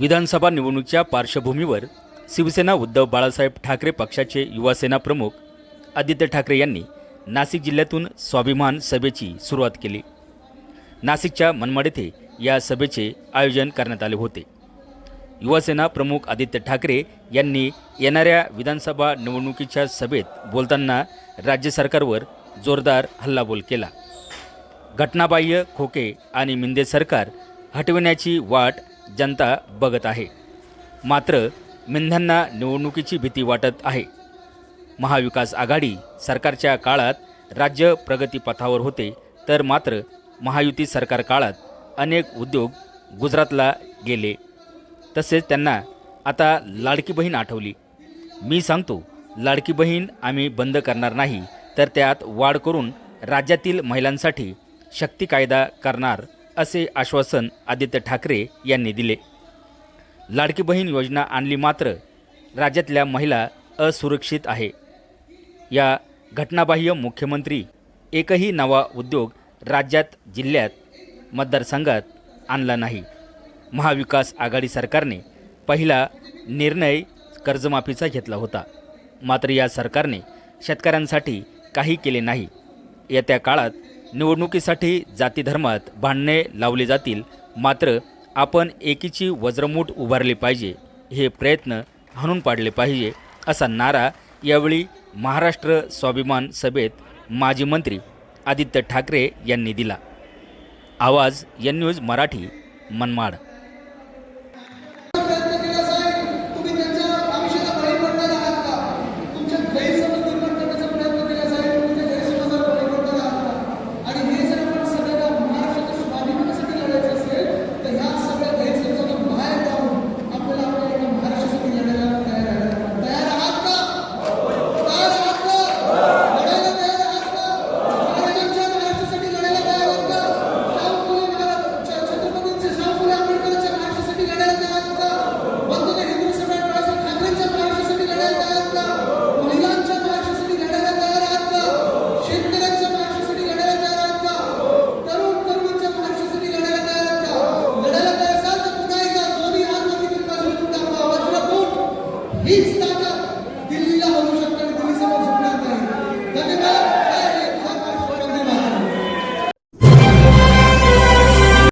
विधानसभा निवडणुकीच्या पार्श्वभूमीवर शिवसेना उद्धव बाळासाहेब ठाकरे पक्षाचे युवासेना प्रमुख आदित्य ठाकरे यांनी नाशिक जिल्ह्यातून स्वाभिमान सभेची सुरुवात केली. नाशिकच्या मनमाड येथे या सभेचे आयोजन करण्यात आले होते. युवासेना प्रमुख आदित्य ठाकरे यांनी येणाऱ्या विधानसभा निवडणुकीच्या सभेत बोलताना राज्य सरकारवर जोरदार हल्लाबोल केला. घटनाबाह्य खोके आणि मिंदे सरकार हटविण्याची वाट जनता बघत आहे. मात्र मिंध्यांना निवडणुकीची भीती वाटत आहे. महाविकास आघाडी सरकारच्या काळात राज्य प्रगतीपथावर होते तर मात्र महायुती सरकार काळात अनेक उद्योग गुजरातला गेले. तसेच त्यांना आता लाडकी बहीण आठवली. मी सांगतो लाडकी बहीण आम्ही बंद करणार नाही तर त्यात वाढ करून राज्यातील महिलांसाठी शक्ती कायदा करणार असे आश्वासन आदित्य ठाकरे यांनी दिले. लाडकी बहीण योजना आणली मात्र राज्यातल्या महिला असुरक्षित आहे. या घटनाबाह्य मुख्यमंत्री एकही नवा उद्योग राज्यात जिल्ह्यात मतदारसंघात आणला नाही. महाविकास आघाडी सरकारने पहिला निर्णय कर्जमाफीचा घेतला होता. मात्र या सरकारने शेतकऱ्यांसाठी काही केले नाही. येत्या काळात निवडणुकीसाठी जातीधर्मात भांडणे लावले जातील. मात्र आपण एकीची वज्रमूठ उभारली पाहिजे हे प्रयत्न हाणून पाडले पाहिजे असा नारा यावेळी महाराष्ट्र स्वाभिमान सभेत माजी मंत्री आदित्य ठाकरे यांनी दिला. आवाज या news Marathi Manmad. He's not